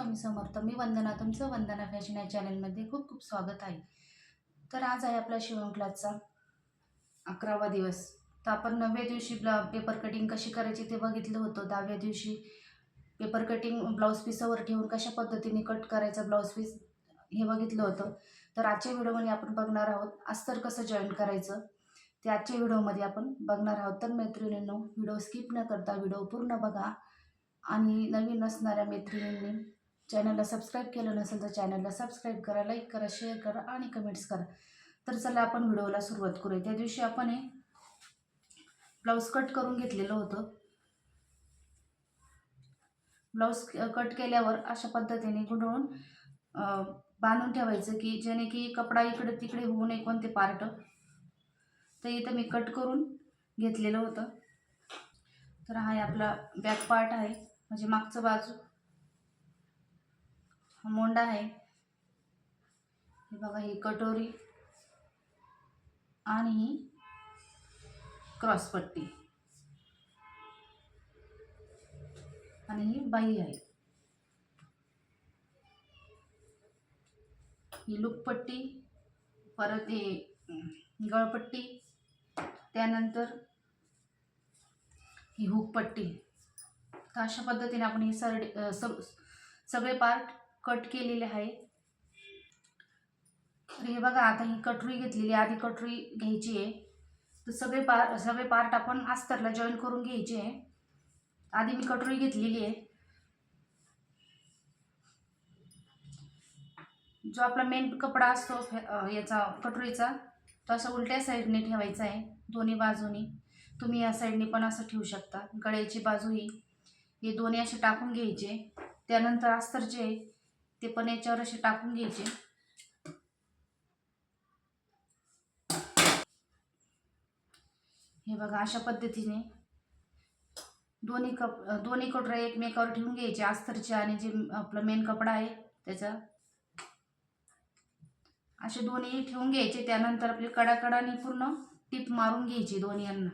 स्वामी समर्थ. मी वंदना तुमचं वंदना फॅशन या चॅनलमध्ये खूप खूप स्वागत आहे. तर आज आहे आपला शिवण क्लासचा अकरावा दिवस. तर आपण नवव्या दिवशी ब्ला पेपर कटिंग कशी करायची ते बघितलं होतं. दहाव्या दिवशी पेपर कटिंग ब्लाऊज पीसावर ठेवून कशा पद्धतीने कट करायचं ब्लाऊज पीस हे बघितलं होतं. तर आजच्या व्हिडिओमध्ये आपण बघणार आहोत अस्तर कसं जॉईन करायचं. ते आजच्या व्हिडिओमध्ये आपण बघणार आहोत. तर मैत्रिणींनो व्हिडिओ स्किप न करता व्हिडिओ पूर्ण बघा. आणि नवीन असणाऱ्या मैत्रिणींनी चॅनलला सबस्क्राईब केलं नसेल तर चॅनलला सबस्क्राईब करा लाईक करा शेअर करा आणि कमेंट्स करा. तर चला आपण व्हिडिओला सुरुवात करूया. त्या दिवशी आपण हे ब्लाऊज कट करून घेतलेलं होतं. ब्लाऊज कट केल्यावर अशा पद्धतीने गुंडळून बांधून ठेवायचं की जेणे की कपडा इकडे तिकडे होऊ नये कोणते पार्ट. तर इथं मी कट करून घेतलेलं होतं. तर हा आपला बॅक पार्ट आहे. म्हणजे मागचं बाजू हा मोंडा आहे. हे बघा ही कटोरी आणि ही क्रॉसपट्टी आणि ही बाई आहे. ही लुकपट्टी परत हे गळपट्टी त्यानंतर ही हुकपट्टी तर अशा पद्धतीने आपण ही सरडी सग सगळे पार्ट कट केलेले आहे. तर हे बघा आता ही कटोरी घेतलेली आहे. आधी कटोरी घ्यायची आहे. तर सगळे पार सगळे पार्ट आपण अस्तरला जॉईन करून घ्यायचे आहे. आधी मी कटोरी घेतलेली आहे. जो आपला मेन कपडा असतो याचा कटोरीचा तो असा उलट्या साईडने ठेवायचा आहे. दोन्ही बाजूनी. तुम्ही या साईडने पण असं ठेवू शकता. गळ्याची बाजू ही हे दोन्ही असे टाकून घ्यायचे. त्यानंतर अस्तर जे आहे ते पण याच्यावर असे टाकून घ्यायचे. हे बघा अशा पद्धतीने दोन्ही कप दोन्ही कटोऱ्या एकमेकावर ठेवून घ्यायचे. अस्तरचे आणि जे आपलं मेन कपडा आहे त्याचा. असे दोन्ही ठेवून घ्यायचे. त्यानंतर आपली कडाकडाने पूर्ण टीप मारून घ्यायची दोन्ही यांना.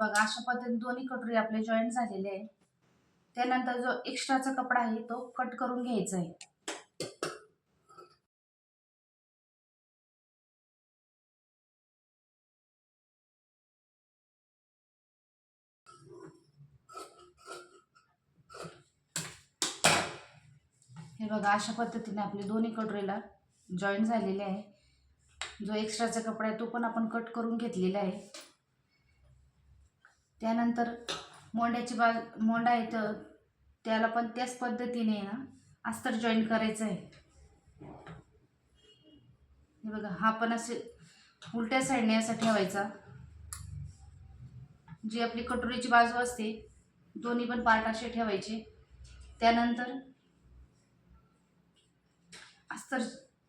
बघा अशा पद्धतीने दोन्ही कटोरी आपले जॉईंट झालेले आहे त्यानंतर जो एक्स्ट्राचा कपडा आहे तो कट करून घ्यायचा आहे. हे बघा अशा पद्धतीने आपले दोन्ही कटोरीला जॉईंट झालेले आहे. जो एक्स्ट्राचा कपडा आहे तो पण आपण कट करून घेतलेला आहे. त्यानंतर मोंड्याची बाज मोंडा येतं त्याला पण त्याच पद्धतीने ना अस्तर जॉईन करायचं आहे हे बघा हा पण असे उलट्या साईडने असा ठेवायचा. जी आपली कटोरीची बाजू असते दोन्ही पण पार्ट असे ठेवायचे. त्यानंतर अस्तर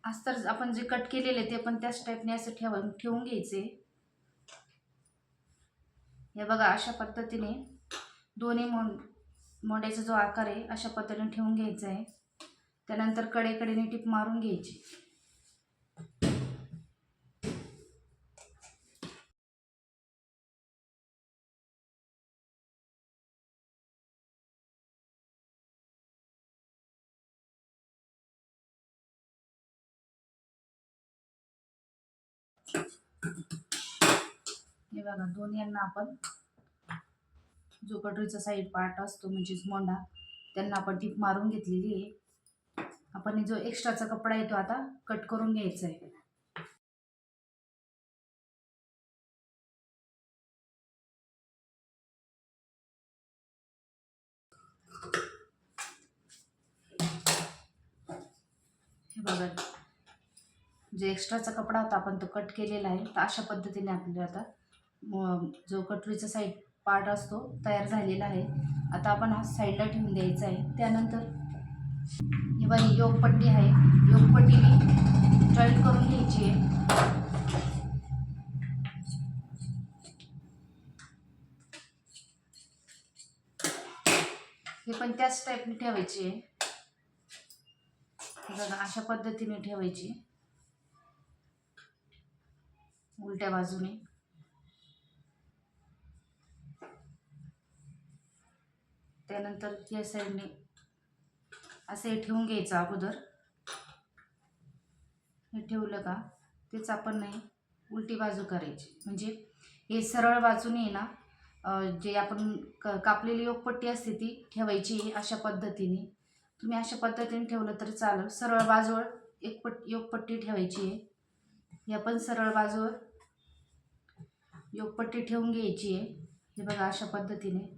अस्तर आपण जे कट केलेले ते पण त्याच टाईपने असं ठेवा ठेवून घ्यायचे. हे बघा अशा पद्धतीने दोन्ही मों मोंड्याचा जो आकार आहे अशा पद्धतीने ठेवून घ्यायचा आहे. त्यानंतर कडेकडेने टीप मारून घ्यायची. हे बघा दोन्ही यांना आपण जो कटोरीचा साईड पार्ट असतो म्हणजेच मोंडा त्यांना आपण टीप मारून घेतलेली आहे. आपण हे जो एक्स्ट्राचा कपडा येतो आता कट करून घ्यायचा आहे. हे बघा जे एक्स्ट्राचा कपडा होता आपण तो कट केलेला आहे. तर अशा पद्धतीने आपल्याला आता जो कटोरीचा साईड पार्ट असतो तयार झालेला आहे. आता आपण हा साईडला ठेवून द्यायचा आहे. त्यानंतर किंवा ही योगपट्टी आहे. योगपट्टीने ही जॉईंट करून घ्यायची आहे. हे पण त्याच टाईपने ठेवायची आहे. बघा अशा पद्धतीने ठेवायची. उलट्या बाजूने. त्यानंतर या साईडने असं हे ठेवून घ्यायचं अगोदर. हे ठेवलं का? तेच आपण नाही उलटी बाजू करायची. म्हणजे हे सरळ बाजूने आहे ना जे आपण क कापलेली योगपट्टी असते ती ठेवायची अशा पद्धतीने. तुम्ही अशा पद्धतीने ठेवलं तर चालेल. सरळ बाजूवर एक पट योगपट्टी ठेवायची आहे. या पण सरळ बाजूवर योगपट्टी ठेवून घ्यायची आहे. हे बघा अशा पद्धतीने.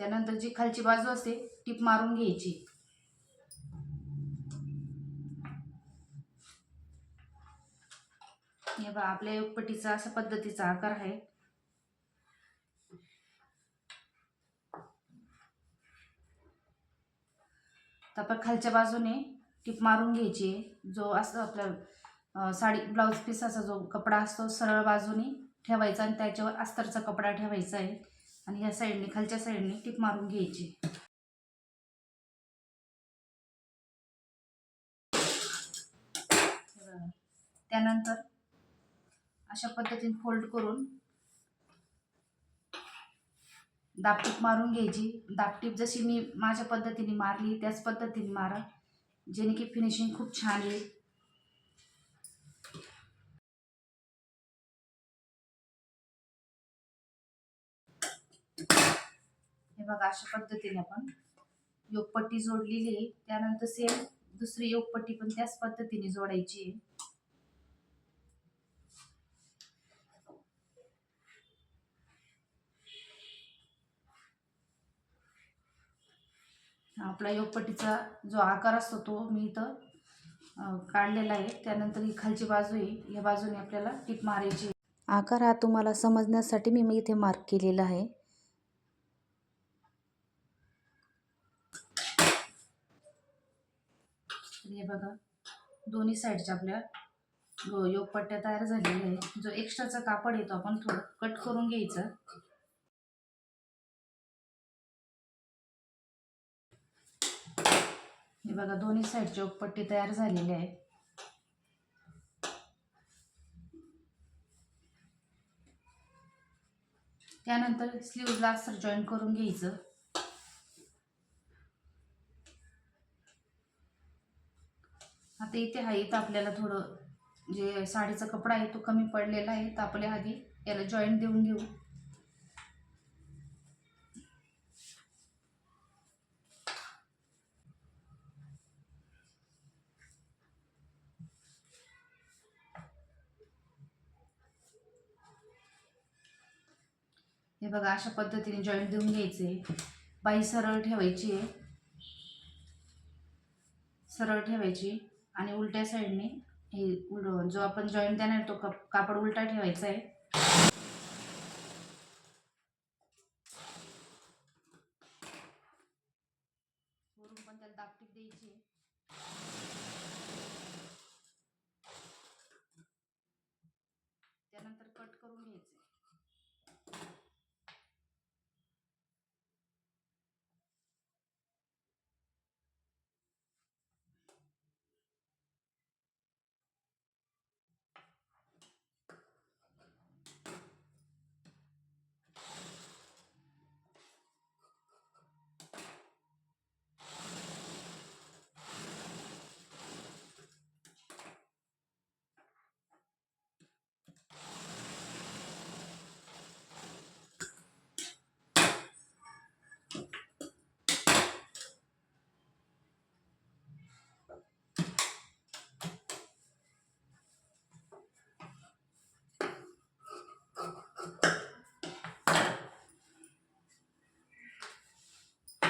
त्यानंतर जी खालची बाजू असते टीप मारून घ्यायची. हे बघा आपल्या योगपट्टीचा अशा पद्धतीचा आकार आहे. तर आपण खालच्या बाजूने टीप मारून घ्यायची. आहे जो असं आपला साडी ब्लाऊज पिसाचा जो कपडा असतो सरळ बाजूने ठेवायचा आणि त्याच्यावर अस्तरचा कपडा ठेवायचा आहे. आणि ह्या साईडने खालच्या साईडने टीप मारून घ्यायची. त्यानंतर अशा पद्धतीने फोल्ड करून दापटीप मारून घ्यायची. दापटीप जशी मी माझ्या पद्धतीने मारली त्याच पद्धतीने मारा. जेणे की फिनिशिंग खूप छान येईल. बघा अशा पद्धतीने आपण योगपट्टी जोडलेली आहे. त्यानंतर सेम दुसरी योगपट्टी पण त्याच पद्धतीने जोडायची आहे. आपला योगपट्टीचा जो आकार असतो तो मी इथं काढलेला आहे. त्यानंतर ही खालची बाजू आहे. या बाजूने आपल्याला टीप मारायची आकार हा तुम्हाला समजण्यासाठी मी मी इथे मार्क केलेला आहे तर हे बघा. दोन्ही साईडच्या आपल्या योगपट्ट्या तयार झालेल्या आहेत. जो एक्स्ट्राचा कापड येतो आपण थोडं कट करून घ्यायचं. हे बघा दोन्ही साईडची योगपट्टी तयार झालेली आहे त्यानंतर स्लीवला असं जॉईन करून घ्यायचं. ते इथे आहे इथं आपल्याला थोडं जे साडीचा कपडा आहे तो कमी पडलेला आहे तर आपल्या आधी याला जॉईंट देऊन घेऊ. हे बघा अशा पद्धतीने जॉईंट देऊन घ्यायचे. बाई सरळ ठेवायची आहे. सरळ ठेवायची. आणि उलट्या साईडने हे जो आपण जॉईंट देणार तो कप कापड उलटा ठेवायचा आहे वरून पण त्याला दापटीप द्यायची आहे. त्यानंतर कट करून घ्यायचे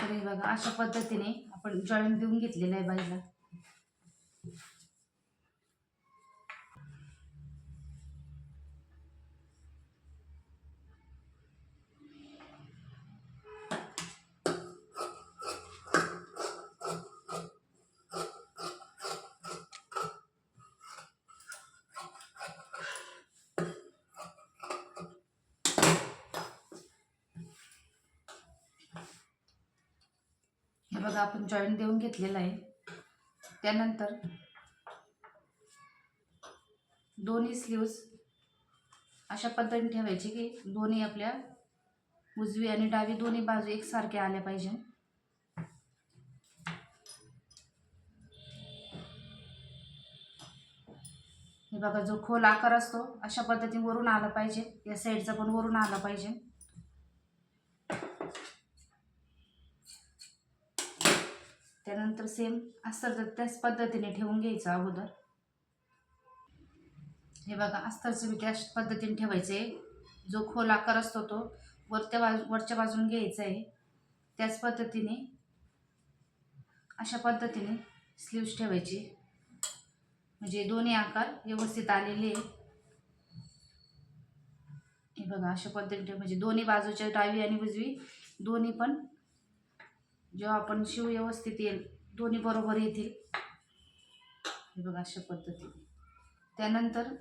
तर हे बघा अशा पद्धतीने आपण जॉईंट देऊन घेतलेलं आहे बाईला. बघा आपण जॉईंट देऊन घेतलेला आहे. त्यानंतर दोन्ही स्लीव्स अशा पद्धतीने ठेवायचे की दोन्ही आपल्या उजवी आणि डावी दोन्ही बाजू एकसारख्या आल्या पाहिजे. हे बघा जो खोल आकार असतो अशा पद्धतीने वरून आला पाहिजे. या साईडचा पण वरून आला पाहिजे. त्यानंतर सेम अस्तर त्याच पद्धतीने ठेवून घ्यायचं अगोदर. हे बघा अस्तरचं मी त्याच पद्धतीने ठेवायचं आहे जो खोल आकार असतो तो वरच्या बाजू वरच्या बाजून घ्यायचा आहे त्याच पद्धतीने अशा पद्धतीने स्लीव्स ठेवायची. म्हणजे दोन्ही आकार व्यवस्थित आलेले आहे हे बघा अशा पद्धतीने म्हणजे दोन्ही बाजूच्या डावी आणि उजवी दोन्ही पण जेव्हा आपण शिव व्यवस्थित येईल दोन्ही बरोबर येतील. हे बघा अशा पद्धतीने. त्यानंतर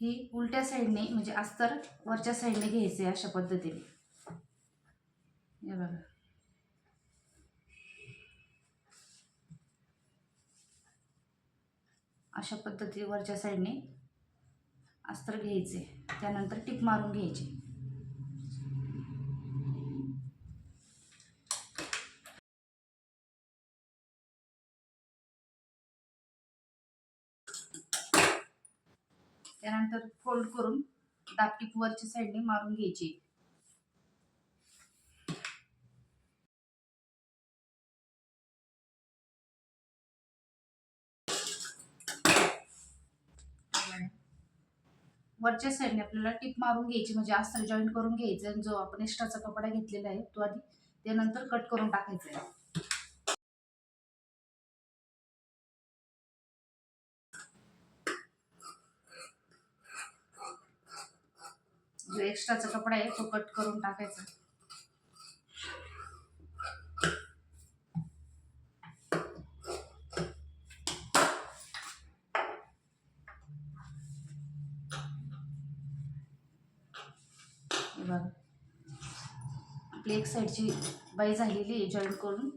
ही उलट्या साईडने म्हणजे अस्तर वरच्या साईडने घ्यायचे अशा पद्धतीने. हे बघा. अशा पद्धतीने वरच्या साईडने अस्तर घ्यायचे. त्यानंतर टिप मारून घ्यायचे त्यानंतर फोल्ड करून दापटीप वरच्या साईडने मारून घ्यायची. वरच्या साईडने आपल्याला टिप मारून घ्यायची म्हणजे अस्तर जॉईन करून घ्यायचं. आणि जो आपण एक्स्ट्राचा कपडा घेतलेला आहे तो आधी त्यानंतर कट करून टाकायचा आहे. जो एक्स्ट्राचा कपडा आहे तो कट करून टाकायचा. बघा. आपली एक साईडची बाई झालेली आहे जॉईन करून.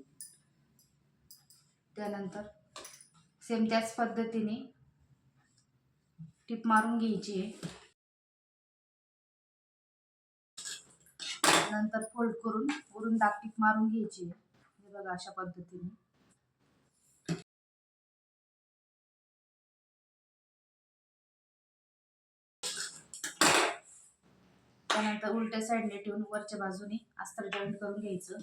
त्यानंतर सेम त्याच पद्धतीने टिप मारून घ्यायची आहे. नंतर फोल्ड करून वरून दापटीक मारून घ्यायची हे बघा अशा पद्धतीने. त्यानंतर उलट्या साईडने ठेवून वरच्या बाजूने अस्तर जॉईन करून घ्यायचं.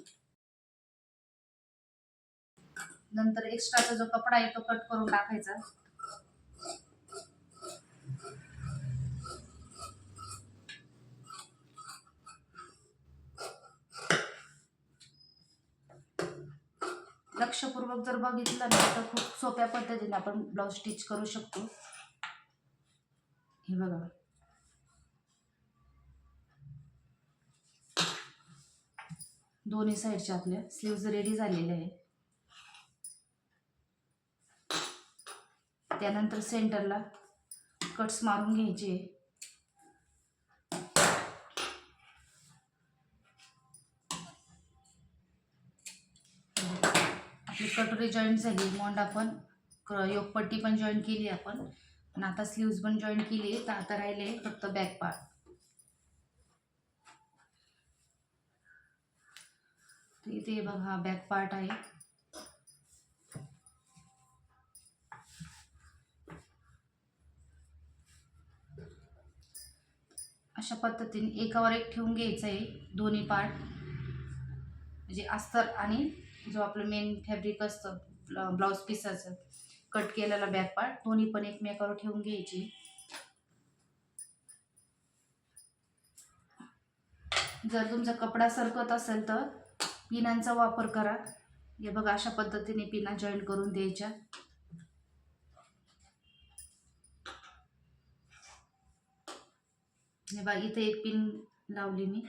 नंतर एक्स्ट्राचा जो कपडा आहे तो कट करून टाकायचा. लक्षपूर्वक जर बघितलं ना तर खूप सोप्या पद्धतीने आपण ब्लाऊज स्टिच करू शकतो. हे बघा. दोन्ही साईडच्या आपल्या स्लीव्ज रेडी झालेल्या आहे त्यानंतर सेंटरला कट्स मारून घ्यायचे. कटोरी जॉईंट झाली मोंडा पण क- योगपट्टी पण जॉईन केली आपण. आणि आता स्लीव्ज पण जॉईन केली तर आता राहिले फक्त बॅक पार्ट इथे बघा हा बॅक पार्ट आहे. अशा पद्धतीने एकावर एक ठेवून घ्यायचं आहे दोन्ही पार्ट म्हणजे अस्तर आणि जो आपलं मेन फॅब्रिक असतं ब्लाऊज पिसाचं कट केलेला बॅक पार्ट दोन्ही पण एकमेकावर ठेवून घ्यायची. जर तुमचा कपडा सरकत असेल तर पिनांचा वापर करा. हे बघा अशा पद्धतीने पिना जॉईन करून द्यायच्या. हे बघा इथे एक पिन लावली मी.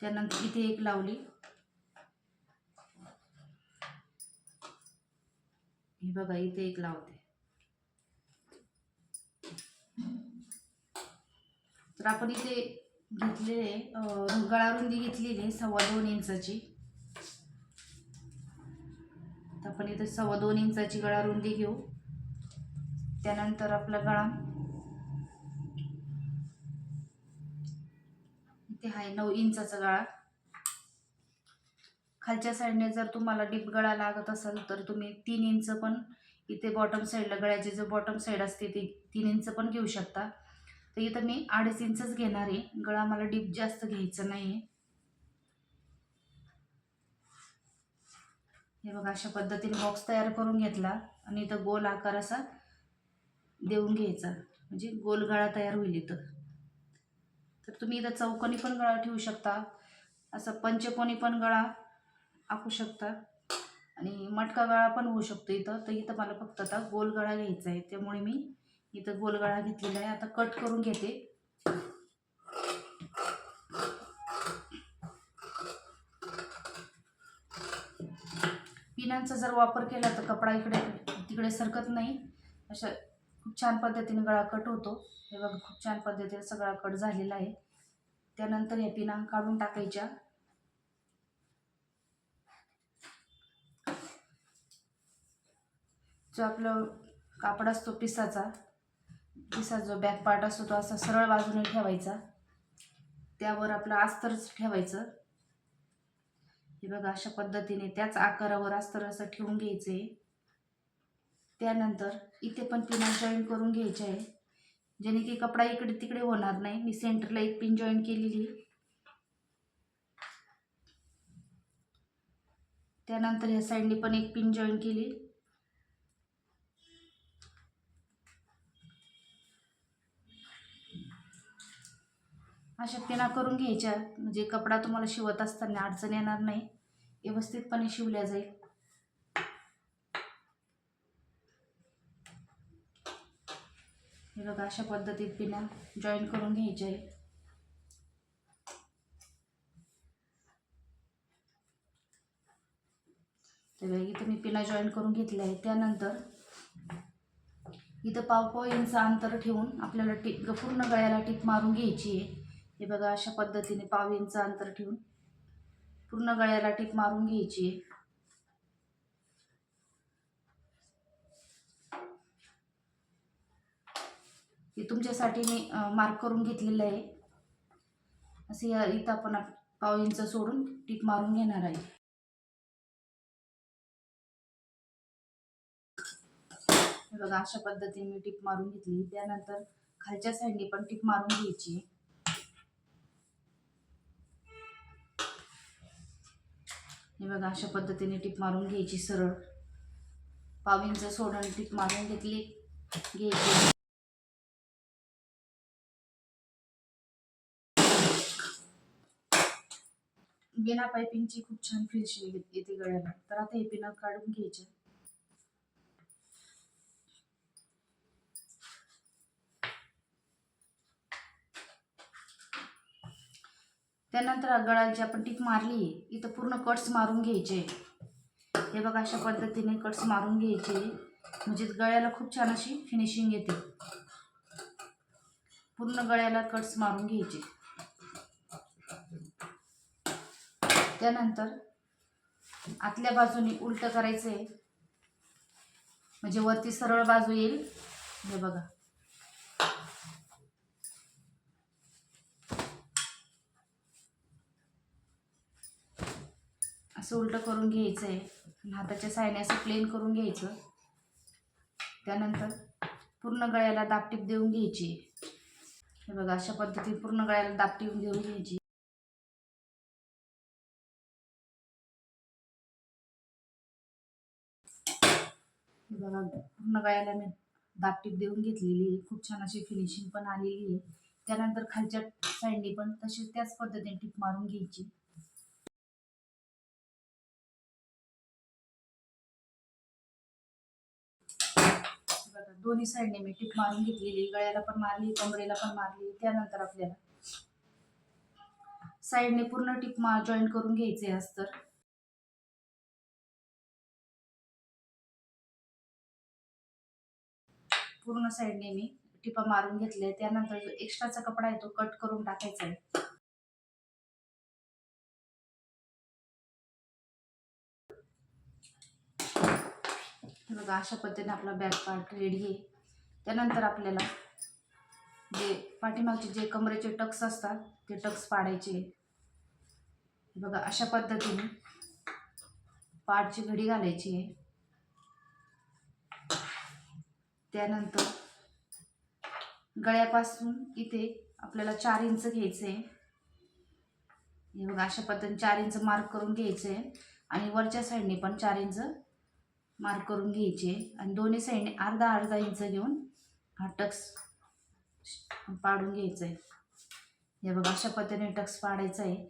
त्यानंतर इथे एक लावली. हे बघा इथे एक लावते. तर आपण इथे घेतलेले गळा रुंदी घेतलेली आहे सव्वा दोन इंचाची. तर आपण इथे सव्वा दोन इंचाची गळा रुंदी घेऊ. त्यानंतर आपला गळा. इथे आहे नऊ इंचाचा गळा. खालच्या साईडने जर तुम्हाला डीप गळा लागत असेल तर तुम्ही तीन इंच पण इथे बॉटम साईडला गळ्याची जो बॉटम साईड असते ती तीन इंच पण घेऊ शकता. तर इथं मी अडीच इंचच घेणार आहे. गळा मला डीप जास्त घ्यायचं नाही आहे हे बघा अशा पद्धतीने बॉक्स तयार करून घेतला आणि इथं गोल आकार असा देऊन घ्यायचा. म्हणजे गोल गळा तयार होईल इथं. तर तुम्ही इथं चौकोनी पण गळा ठेवू शकता. असं पंचकोनी पण गळा आखू शकता आणि मटका गळा पण होऊ शकतो इथं. तर इथं मला फक्त आता गोल गळा घ्यायचा आहे. त्यामुळे मी इथं गोल गळा घेतलेला आहे. आता कट करून घेते. पिनांचा जर वापर केला तर कपडा इकडे तिकडे सरकत नाही. अशा खूप छान पद्धतीने गळा कट होतो. हे बघा खूप छान पद्धतीने सगळा कट झालेला आहे. त्यानंतर या पिना काढून टाकायच्या. जो आपलं कापड असतो पिसाचा पिसा जो बॅक पार्ट असतो तो असा सरळ बाजूने ठेवायचा. त्यावर आपलं अस्तरच ठेवायचं. हे बघा अशा पद्धतीने त्याच आकारावर अस्तर असं ठेवून घ्यायचं. आहे त्यानंतर इथे पण पिना जॉईन करून घ्यायचे आहे. जेणे की कपडा इकडे तिकडे होणार नाही. मी सेंटरला एक पिन जॉईन केलेली. त्यानंतर ह्या साईडने पण एक पिन जॉईन केली. अशा पिना करून घ्यायच्या. म्हणजे कपडा तुम्हाला शिवत असताना अडचण येणार नाही. व्यवस्थितपणे शिवल्या जाईल. हे बघा अशा पद्धतीत पिना जॉईन करून घ्यायच्या आहे. तर बघा, इथं मी पिना जॉईन करून घेतल्या आहे. त्यानंतर इथं पाव पाव इंच अंतर ठेवून आपल्याला टिप पूर्ण गळ्याला टिप मारून घ्यायची आहे. हे बघा अशा पद्धतीने पाव इंच अंतर ठेवून पूर्ण गळ्याला टिप मारून घ्यायची आहे. हे तुमच्यासाठी मी मार्क करून घेतलेलं आहे. असे या इथं आपण पाव इंच सोडून टिप मारून घेणार आहे. हे बघा अशा पद्धतीने मी टिप मारून घेतली. त्यानंतर खालच्या साईडने पण टिप मारून घ्यायची हे बघा अशा पद्धतीने टिप मारून घ्यायची सरळ. पाव इंच सोडून टिप मारून घेतली घ्यायची. बिना पायपिंगची खूप छान फिनिशिंग येते गळ्याला. तर आता हे पिनं काढून घ्यायचे. त्यानंतर गळ्याची आपण टीप मारली इथं पूर्ण कट्स मारून घ्यायचे. हे बघा अशा पद्धतीने कट्स मारून घ्यायचे. म्हणजे गळ्याला खूप छान अशी फिनिशिंग येते. पूर्ण गळ्याला कट्स मारून घ्यायचे. त्यानंतर आतल्या बाजूने उलट करायचं आहे म्हणजे वरती सरळ बाजू येईल. हे बघा. असं उलटं करून घ्यायचं आहे हाताच्या सायने असं प्लेन करून घ्यायचं. त्यानंतर पूर्ण गळ्याला दापटीप देऊन घ्यायची. हे बघा अशा पद्धतीने पूर्ण गळ्याला दापटीप देऊन घ्यायची. हे बघा पूर्ण गळ्याला मी दापटीप देऊन घेतलेली आहे. खूप छान अशी फिनिशिंग पण आलेली आहे. त्यानंतर खालच्या साईडने पण तशी त्याच पद्धतीने टीप मारून घ्यायची. दोन्ही साईडने मी टिप मारून घेतलेली गळ्याला पण मारली कमरेला पण मारली त्यानंतर आपल्याला. साईडने पूर्ण टिप मार जॉईन करून घ्यायचे अस्तर पूर्ण साईडने मी टिपा मारून घेतले त्यानंतर जो एक्स्ट्राचा कपडा आहे तो कट करून टाकायचा आहे. बघा अशा पद्धतीने आपला बॅक पार्ट रेडी आहे. त्यानंतर आपल्याला जे पाठीमागचे जे कमरेचे टक्स असतात ते टक्स पाडायचे. बघा अशा पद्धतीने पाठची घडी घालायची आहे. त्यानंतर गळ्यापासून इथे आपल्याला चार इंच घ्यायचं आहे. हे बघा अशा पद्धतीने चार इंच मार्क करून घ्यायचं आहे. आणि वरच्या साईडने पण चार इंच मार्क करून घ्यायचे. आणि दोन्ही साईडने अर्धा अर्धा इंच घेऊन हा टक्स पाडून घ्यायचा आहे. हे बघा अशा पद्धतीने टक्स पाडायचा आहे.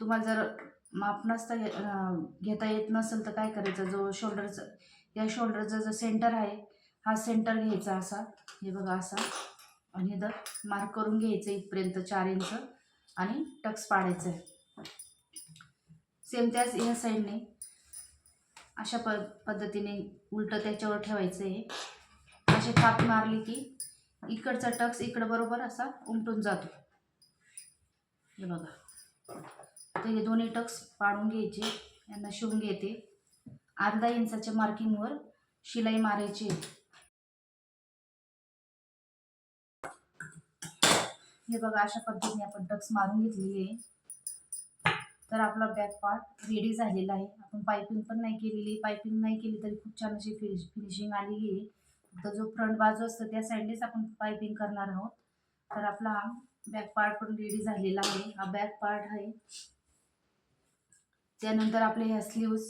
तुम्हाला जर माप नसता घे- घेता येत नसेल तर काय करायचं? जो शोल्डरचं या शोल्डरचं जो सेंटर आहे हा सेंटर घ्यायचा असा. हे बघा असा. आणि इथं मार्क करून घ्यायचं इथपर्यंत चार इंच आणि टक्स पाडायचं आहे. सेम त्याच ह्या साईडने अशा प पद्धतीने उलटं त्याच्यावर ठेवायचं आहे अशी थाप मारली की इकडचा टक्स इकडं बरोबर असा उमटून जातो. हे बघा. तर हे दोन्ही टक्स पाडून घ्यायचे यांना शिवून घेते. अर्धा इंचाच्या मार्किंगवर शिलाई मारायची. आहे. हे बघा अशा पद्धतीने आपण टक्स मारून घेतलेली आहे. तर आपला बॅक पार्ट रेडी झालेला आहे. आपण पायपिंग पण नाही केलेली. पायपिंग नाही केली तरी खूप छान अशी फिनिश फिनिशिंग आलेली आहे. तर जो फ्रंट बाजू असतो त्या साईडनेच आपण पायपिंग करणार आहोत. तर आपला हा बॅक पार्ट पण रेडी झालेला आहे. हा बॅक पार्ट आहे. त्यानंतर आपले ह्या स्लीव्स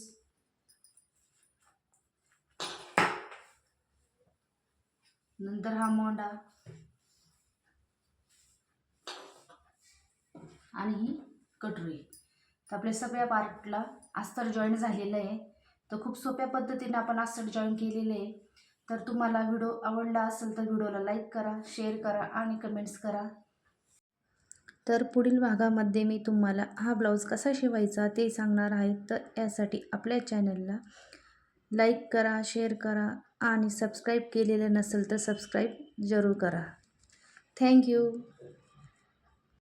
नंतर हा मोंडा. आणि ही कटोरी. तर आपल्या सगळ्या पार्टला अस्तर जॉईन झालेलं आहे. तर खूप सोप्या पद्धतीने आपण अस्तर जॉईन केलेलं आहे. तर तुम्हाला व्हिडिओ आवडला असेल तर व्हिडिओला लाईक करा शेअर करा आणि कमेंट्स करा. तर पुढील भागामध्ये मी तुम्हाला हा ब्लाऊज कसा शिवायचा ते सांगणार आहे. तर यासाठी आपल्या चॅनलला लाईक करा शेअर करा आणि सबस्क्राईब केलेलं नसेल तर सबस्क्राईब जरूर करा. थँक्यू